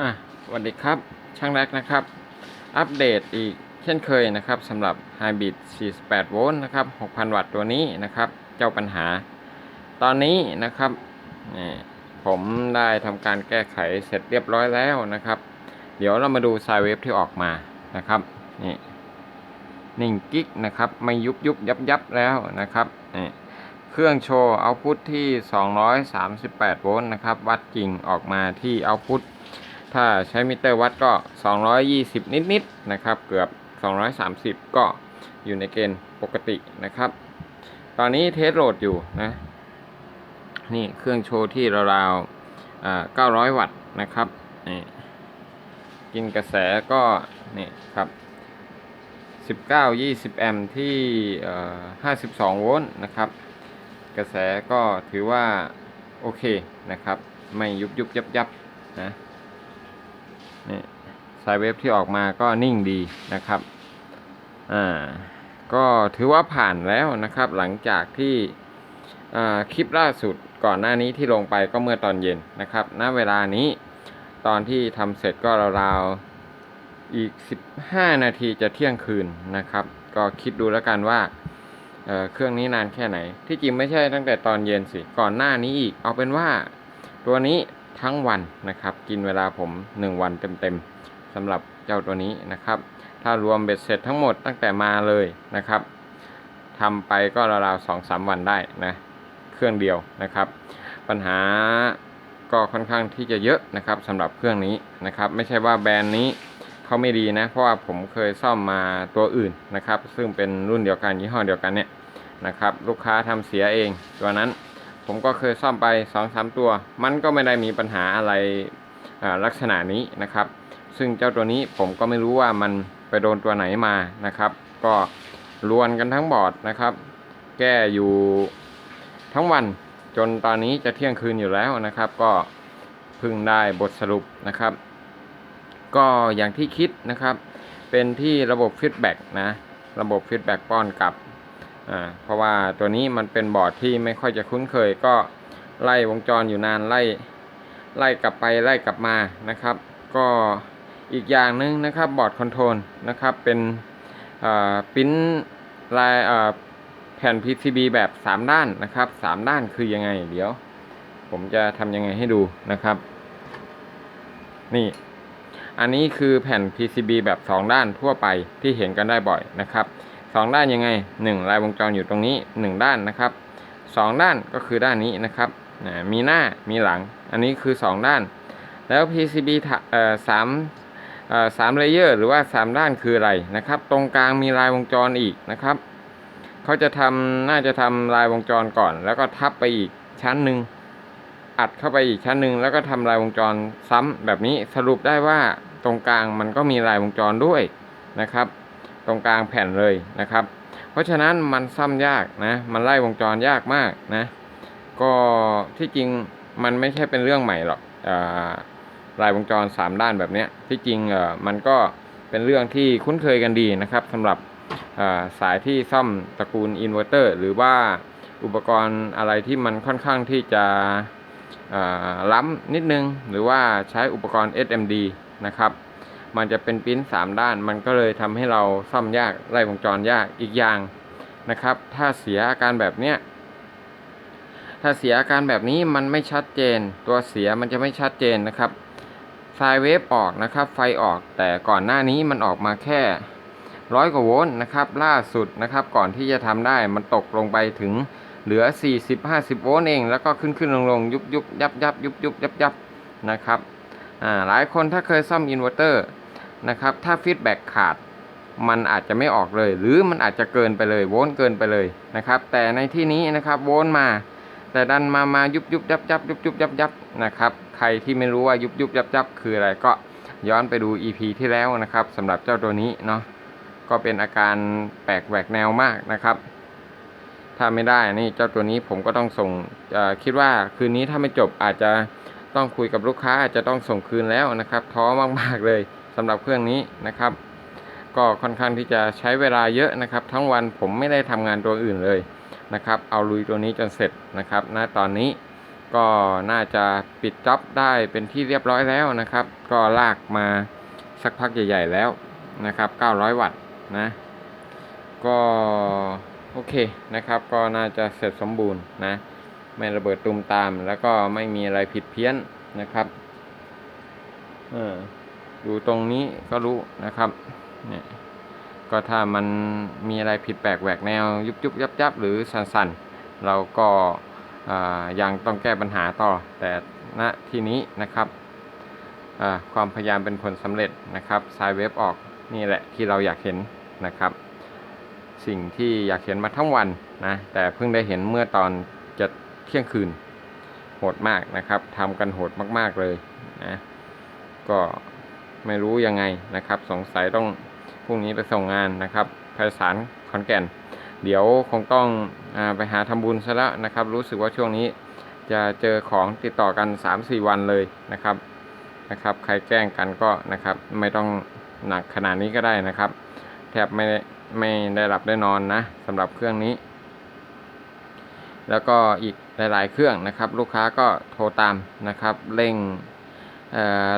อะสวัสดีครับ ช่างแรกนะครับ อัปเดตอีกเช่นเคยนะครับสำหรับ Hybrid 48 โวลต์นะครับ 6,000 วัตต์ตัวนี้นะครับ เจ้าปัญหา ตอนนี้นะครับนี่ผมได้ทำการแก้ไขเสร็จเรียบร้อยแล้วนะครับ เดี๋ยวเรามาดูไซเวฟที่ออกมานะครับนี่นิ่งกิกนะครับ ไม่ยุบยุบยับยับแล้วนะครับนี่เครื่องโชว์เอาพุทที่ 238 โวลต์นะครับ วัดจริงออกมาที่เอาพุท ถ้าใช้มิเตอร์วัดก็ 220 นิดๆนะครับ เกือบ 230 ก็อยู่ในเกณฑ์ปกตินะครับ ตอนนี้เทสโหลดอยู่นะ นี่เครื่องโชว์ที่ราวๆอ่า900 วัตต์นะครับนี่กินกระแสก็ นี่ครับ19-20 แอมป์ที่เอ่อ52 โวลต์นะครับ กระแสก็ถือว่า โอเคนะครับ ไม่ยุบยุบยับยับนะ นี่สายเวฟที่ออกมาก็นิ่งดีนะครับ อ่า ก็ถือว่าผ่านแล้วนะครับ หลังจากที่คลิปล่าสุดก่อนหน้านี้ที่ลงไปก็เมื่อตอนเย็นนะครับ ณ เวลานี้ตอนที่ทำเสร็จก็ราวๆ อีก 15 นาทีจะเที่ยงคืนนะครับ ก็คิดดูแล้วกันว่าเเครื่องนี้นานแค่ไหน ที่จริงไม่ใช่ตั้งแต่ตอนเย็นสิ ก่อนหน้านี้อีก เอาเป็นว่าตัวนี้ ทั้งวันนะครับ กินเวลาผม 1 วันเต็มๆสำหรับเจ้าตัวนี้นะครับ ถ้ารวมเบ็ดเสร็จทั้งหมดตั้งแต่มาเลยนะครับทำไปก็ราวๆสองสามวันได้นะเครื่องเดียวนะครับ ปัญหาก็ค่อนข้างที่จะเยอะนะครับสำหรับเครื่องนี้นะครับ ไม่ใช่ว่าแบรนด์นี้เขาไม่ดีนะ เพราะว่าผมเคยซ่อมมาตัวอื่นนะครับ ซึ่งเป็นรุ่นเดียวกันยี่ห้อเดียวกันเนี่ยนะครับ ลูกค้าทำเสียเองตัวนั้น ผมก็เคยซ่อมไป2อสตัว มันก็ไม่ได้มีปัญหาอะไรลักษณะนี้นะครับ ซึ่งเจ้าตัวนี้ผมก็ไม่รู้ว่ามันไปโดนตัวไหนมานะครับ ก็รวนกันทั้งบอร์ดนะครับ แก้อยู่ทั้งวันจนตอนนี้จะเที่ยงคืนอยู่แล้วนะครับ ก็เพิ่งได้บทสรุปนะครับ ก็อย่างที่คิดนะครับ เป็นที่ระบบฟีดแบ็กนะ ระบบฟีดแบ็กป้อนกลับ อ่าเพราะว่าตัวนี้มันเป็นบอร์ดที่ไม่ค่อยจะคุ้นเคยก็ไล่วงจรอยู่นานไล่ไล่กลับไปไล่กลับมานะครับ ก็อีกอย่างหนึ่งนะครับบอร์ดคอนโทรลนะครับเป็นปิ้นลายแผ่น PCB แบบ 3 ด้านนะครับ 3 ด้านคือยังไง เดี๋ยว ผมจะทำยังไงให้ดูนะครับ นี่ อันนี้คือแผ่น PCB แบบ 2 ด้านทั่วไปที่เห็นกันได้บ่อยนะครับ สองด้านยังไง 1 ลายวงจรอยู่ตรงนี้ 1 ด้านนะครับ 2 ด้านก็คือด้านนี้นะครับมีหน้ามีหลัง อันนี้คือ 2 ด้าน แล้ว PCB สามสามเลเยอร์หรือว่า 3 ด้านคืออะไรนะครับ ตรงกลางมีลายวงจรอีกนะครับเขาจะทำน่าจะทำลายวงจรก่อน แล้วก็ทับไปอีกชั้นหนึ่งอัดเข้าไปอีกชั้นหนึ่งแล้วก็ทำลายวงจรซ้ำแบบนี้สรุปได้ว่าตรงกลางมันก็มีลายวงจรด้วยนะครับ ตรงกลางแผ่นเลยนะครับ เพราะฉะนั้นมันซ่อมยากนะมันไล่วงจรยากมากนะก็ที่จริงมันไม่ใช่เป็นเรื่องใหม่หรอกลายวงจร 3 ด้านแบบนี้ที่จริงมันก็เป็นเรื่องที่คุ้นเคยกันดีนะครับสำหรับสายที่ซ่อมตระกูลอินเวอร์เตอร์หรือว่าอุปกรณ์อะไรที่มันค่อนข้างที่จะล้ำนิดนึง หรือว่าใช้อุปกรณ์ SMD นะครับ มันจะเป็นปิ้นสามด้าน มันก็เลยทำให้เราซ่อมยากไล่วงจรยากอีกอย่างนะครับ ถ้าเสียอาการแบบเนี้ยถ้าเสียอาการแบบนี้มันไม่ชัดเจน ตัวเสียมันจะไม่ชัดเจนนะครับไซเวฟออกนะครับ ไฟออกแต่ก่อนหน้านี้มันออกมาแค่ร้อยกว่าโวลต์นะครับล่าสุดนะครับก่อนที่จะทำได้มันตกลงไปถึงเหลือ 40-50 โวลต์เอง แล้วก็ขึ้นขึ้นลงลงยุบยุบยับยับยุบยุบยับยับนะครับอ่าหลายคนถ้าเคยซ่อมอินเวอร์เตอร์ นะครับ ถ้าฟีดแบ็กขาดมันอาจจะไม่ออกเลย หรือมันอาจจะเกินไปเลยโวลต์เกินไปเลยนะครับ แต่ในที่นี้นะครับโวลต์มา แต่ดันมามายุบยุบยับยับยุบยุบยับยับนะครับ ใครที่ไม่รู้ว่ายุบยุบยับยับคืออะไรก็ย้อนไปดู EP ที่แล้วนะครับสำหรับเจ้าตัวนี้เนาะก็เป็นอาการแปลกแหวกแนวมากนะครับ ถ้าไม่ได้นี่เจ้าตัวนี้ผมก็ต้องส่งคิดว่าคืนนี้ถ้าไม่จบอาจจะต้องคุยกับลูกค้าอาจจะต้องส่งคืนแล้วนะครับ ท้อมากๆเลย สำหรับเครื่องนี้นะครับ ก็ค่อนข้างที่จะใช้เวลาเยอะนะครับ ทั้งวันผมไม่ได้ทำงานตัวอื่นเลยนะครับ เอาลุยตัวนี้จนเสร็จนะครับณตอนนี้ก็น่าจะปิดจ็อบได้เป็นที่เรียบร้อยแล้วนะครับ ก็ลากมาสักพักใหญ่ ๆ แล้วนะครับ 900 วัตต์นะ ก็โอเคนะครับ ก็น่าจะเสร็จสมบูรณ์นะ ไม่ระเบิดตุมตามแล้วก็ไม่มีอะไรผิดเพี้ยนนะครับ เออ ดูตรงนี้ก็รู้นะครับเนี่ยก็ถ้ามันมีอะไรผิดแปลกแหวกแนว ยุบยุบยับยับหรือสันส่นๆ เราก็ยังต้องแก้ปัญหาต่อ แต่ณที่นี้นะครับความพยายามเป็นผลสำเร็จนะครับสายเว็บออกนี่แหละที่เราอยากเห็นนะครับ สิ่งที่อยากเห็นมาทั้งวันนะแต่เพิ่งได้เห็นเมื่อตอนจะเที่ยงคืนโหดมากนะครับทำกันโหดมากๆเลยนะก็ ไม่รู้ยังไงนะครับ สงสัยต้องพรุ่งนี้ไปส่งงานนะครับไพศาลขอนแก่น เดี๋ยวคงต้องอไปหาทำบุญซะแล้วนะครับ รู้สึกว่าช่วงนี้จะเจอของติดต่อกัน 3-4 วันเลยนะครับนะครับ ใครแกล้งกันก็นะครับไม่ต้องหนักขนาดนี้ก็ได้นะครับ แทบไม่ได้ไม่ได้หลับได้นอนนะสำหรับเครื่องนี้ แล้วก็อีกหลาย ๆ เครื่องนะครับ ลูกค้าก็โทรตามนะครับ เร่ง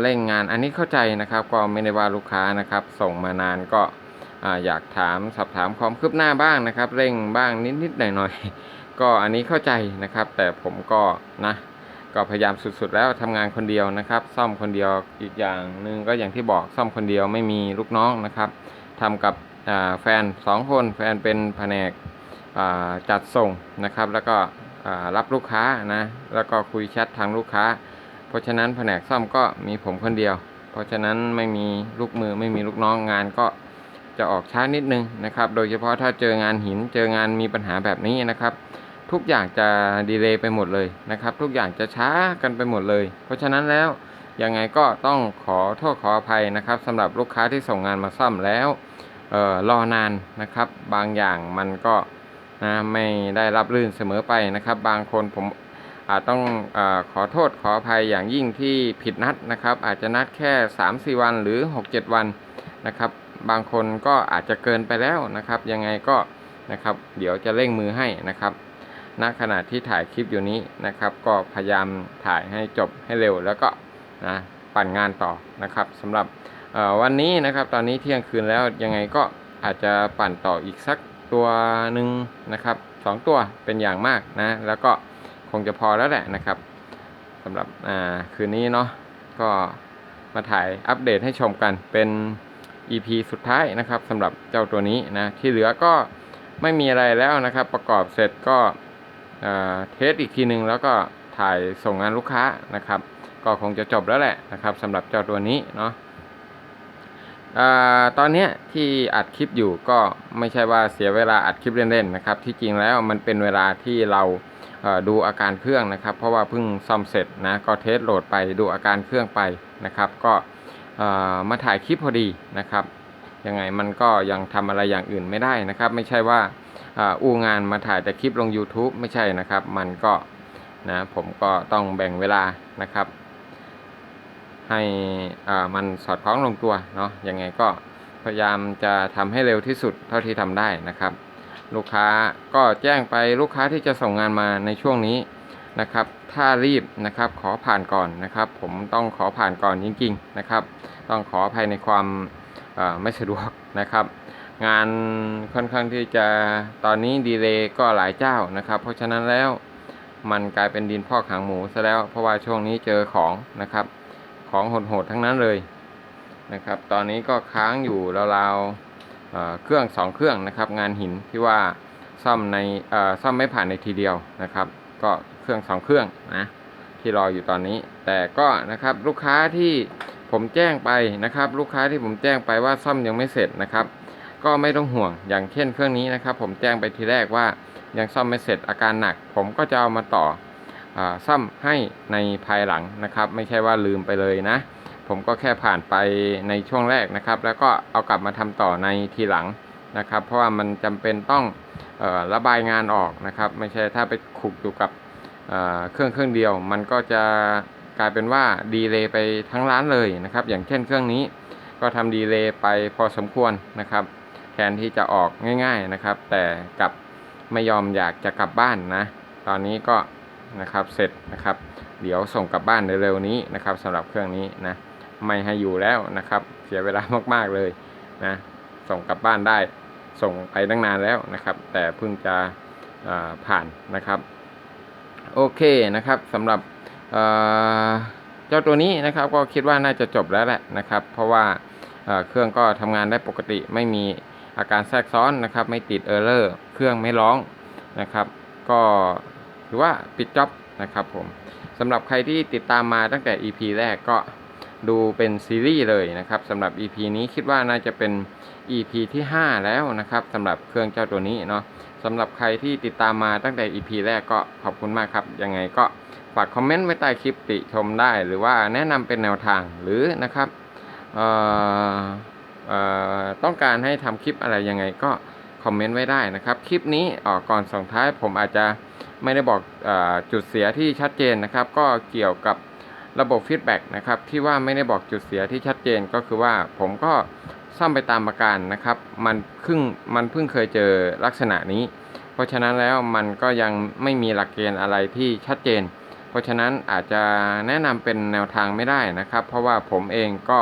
เร่งงานอันนี้เข้าใจนะครับก็ไม่ได้ว่าลูกค้านะครับส่งมานานก็อ่าอยากถามสอบถามความคืบหน้าบ้างนะครับ เร่งบ้างนิดๆหน่อยๆก็อันนี้เข้าใจนะครับ แต่ผมก็นะก็พยายามสุดๆแล้วทำงานคนเดียวนะครับ ซ่อมคนเดียวอีกอย่างหนึ่งก็อย่างที่บอกซ่อมคนเดียวไม่มีลูกน้องนะครับทำกับแฟนสองคนแฟนเป็นแผนกจัดส่งนะครับ แล้วก็รับลูกค้านะแล้วก็คุยแชททางลูกค้า เพราะฉะนั้นแผนกซ่อมก็มีผมคนเดียว เพราะฉะนั้นไม่มีลูกมือไม่มีลูกน้องงานก็จะออกช้านิดนึงนะครับ โดยเฉพาะถ้าเจองานหินเจองานมีปัญหาแบบนี้นะครับ ทุกอย่างจะดีเลย์ไปหมดเลยนะครับ ทุกอย่างจะช้ากันไปหมดเลย เพราะฉะนั้นแล้วยังไงก็ต้องขอโทษขออภัยนะครับสำหรับลูกค้าที่ส่งงานมาซ่อมแล้วเออรอนานนะครับ บางอย่างมันก็นะไม่ได้รับรื่นเสมอไปนะครับ บางคนผม อาจต้องอขอโทษขออภัยอย่างยิ่งที่ผิดนัดนะครับ อาจจะนัดแค่ 3-4 วันหรือ 6-7 วันนะครับ บางคนก็อาจจะเกินไปแล้วนะครับ ยังไงก็นะครับ เดี๋ยวจะเร่งมือให้นะครับณขณะที่ถ่ายคลิปอยู่นี้นะครับ ก็พยายามถ่ายให้จบให้เร็วแล้วก็นะปั่นงานต่อนะครับสำหรับวันนี้นะครับ ตอนนี้เที่ยงคืนแล้วยังไงก็อาจจะปั่นต่ออีกสักตัวหนึ่งนะครับสองตัวเป็นอย่างมากนะ แล้วก็ คงจะพอแล้วแหละนะครับสำหรับคืนนี้เนาะก็มาถ่ายอัปเดตให้ชมกันเป็น EP สุดท้ายนะครับสำหรับเจ้าตัวนี้นะที่เหลือก็ไม่มีอะไรแล้วนะครับ ประกอบเสร็จก็เทสอีกทีหนึ่งแล้วก็ถ่ายส่งงานลูกค้านะครับ ก็คงจะจบแล้วแหละนะครับสำหรับเจ้าตัวนี้เนาะตอนนี้ที่อัดคลิปอยู่ก็ไม่ใช่ว่าเสียเวลาอัดคลิปเล่นๆนะครับ ที่จริงแล้วมันเป็นเวลาที่เรา ดูอาการเครื่องนะครับ เพราะว่าเพิ่งซ่อมเสร็จนะก็เทสโหลดไปดูอาการเครื่องไปนะครับ ก็มาถ่ายคลิปพอดีนะครับยังไงมันก็ยังทำอะไรอย่างอื่นไม่ได้นะครับ ไม่ใช่ว่าอู้งานมาถ่ายแต่คลิปลง YouTube ไม่ใช่นะครับ มันก็นะผมก็ต้องแบ่งเวลานะครับ ให้มันสอดคล้องลงตัวเนาะยังไงก็พยายามจะทำให้เร็วที่สุดเท่าที่ทำได้นะครับ ลูกค้าก็แจ้งไปลูกค้าที่จะส่งงานมาในช่วงนี้นะครับ ถ้ารีบนะครับขอผ่านก่อนนะครับ ผมต้องขอผ่านก่อนจริงๆนะครับ ต้องขออภัยในความไม่สะดวกนะครับ งานค่อนข้างที่จะตอนนี้ดีเลย์ก็หลายเจ้านะครับ เพราะฉะนั้นแล้วมันกลายเป็นดินพอกหางหมูซะแล้ว เพราะว่าช่วงนี้เจอของนะครับ ของโหดๆทั้งนั้นเลยนะครับ ตอนนี้ก็ค้างอยู่ราวๆ เครื่องสองเครื่องนะครับ งานหินที่ว่าซ่อมในซ่อมไม่ผ่านในทีเดียวนะครับ ก็เครื่องสองเครื่องนะที่รออยู่ตอนนี้ แต่ก็นะครับลูกค้าที่ผมแจ้งไปนะครับ ลูกค้าที่ผมแจ้งไปว่าซ่อมยังไม่เสร็จนะครับ ก็ไม่ต้องห่วงอย่างเช่นเครื่องนี้นะครับ ผมแจ้งไปทีแรกว่ายังซ่อมไม่เสร็จอาการหนัก ผมก็จะเอามาต่ออซ่อมให้ในภายหลังนะครับ ไม่ใช่ว่าลืมไปเลยนะ ผมก็แค่ผ่านไปในช่วงแรกนะครับ แล้วก็เอากลับมาทำต่อในทีหลังนะครับ เพราะว่ามันจำเป็นต้องออระบายงานออกนะครับ ไม่ใช่ถ้าไปขุกอยู่กับเเครื่องเครื่องเดียว มันก็จะกลายเป็นว่าดีเลย์ไปทั้งร้านเลยนะครับ อย่างเช่นเครื่องนี้ก็ทำดีเลย์ไปพอสมควรนะครับแทนที่จะออกง่าย ๆนะครับ แต่กลับไม่ยอมอยากจะกลับบ้านนะ ตอนนี้ก็นะครับเสร็จนะครับ เดี๋ยวส่งกลับบ้านเร็วๆนี้นะครับสำหรับเครื่องนี้นะ ไม่ให้อยู่แล้วนะครับ เสียเวลามากๆเลยนะส่งกลับบ้านได้ส่งไปตั้งนานแล้วนะครับ แต่เพิ่งจะผ่านนะครับ โอเคนะครับสำหรับเจ้าตัวนี้นะครับ ก็คิดว่าน่าจะจบแล้วแหละนะครับ เพราะว่าเอ่อเครื่องก็ทำงานได้ปกติไม่มีอาการแทรกซ้อนนะครับ ไม่ติดเออร์เลอร์เครื่องไม่ร้องนะครับ ก็ถือว่าปิดจ็อบนะครับผมสำหรับใครที่ติดตามมาตั้งแต่ EP แรกก็ ดูเป็นซีรีส์เลยนะครับสำหรับ EP นี้คิดว่าน่าจะเป็น EP ที่ 5 แล้วนะครับสำหรับเครื่องเจ้าตัวนี้เนาะสำหรับใครที่ติดตามมาตั้งแต่ EP แรกก็ขอบคุณมากครับ ยังไงก็ฝากคอมเมนต์ไว้ใต้คลิปติชมได้ หรือว่าแนะนำเป็นแนวทางหรือนะครับเอ่อเอ่อต้องการให้ทำคลิปอะไรยังไงก็คอมเมนต์ไว้ได้นะครับ คลิปนี้ออกก่อนส่งท้ายผมอาจจะไม่ได้บอกอจุดเสียที่ชัดเจนนะครับ ก็เกี่ยวกับ ระบบฟีดแบ็กนะครับที่ว่าไม่ได้บอกจุดเสียที่ชัดเจนก็คือว่าผมก็ซ่อมไปตามอาการนะครับ มันเพิ่งมันเพิ่งเคยเจอลักษณะนี้ เพราะฉะนั้นแล้วมันก็ยังไม่มีหลักเกณฑ์อะไรที่ชัดเจน เพราะฉะนั้นอาจจะแนะนำเป็นแนวทางไม่ได้นะครับ เพราะว่าผมเองก็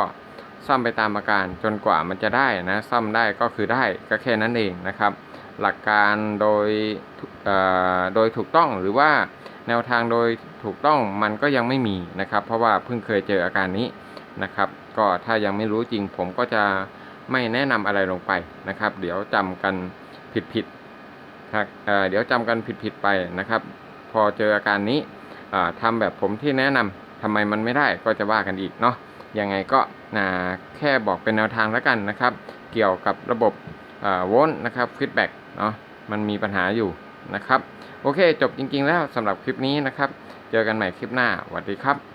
ซ่อมไปตามอาการจนกว่ามันจะได้นะซ่อมได้ก็คือได้ก็แค่นั้นเองนะครับ หลักการโดยโดยถูกต้องหรือว่า แนวทางโดยถูกต้องมันก็ยังไม่มีนะครับ เพราะว่าเพิ่งเคยเจออาการนี้นะครับ ก็ถ้ายังไม่รู้จริงผมก็จะไม่แนะนำอะไรลงไปนะครับ เดี๋ยวจำกันผิดๆครับเเดี๋ยวจำกันผิดๆไปนะครับ พอเจออาการนี้อ่าทำแบบผมที่แนะนำทำไมมันไม่ได้ก็จะว่ากันอีกเนาะยังไงก็นะแค่บอกเป็นแนวทางแล้วกันนะครับ เกี่ยวกับระบบโวลต์นะครับฟีดแบ็กเนาะมันมีปัญหาอยู่ นะครับ โอเค จบจริง ๆ แล้วสำหรับคลิปนี้นะครับ เจอกันใหม่คลิปหน้าสวัสดีครับ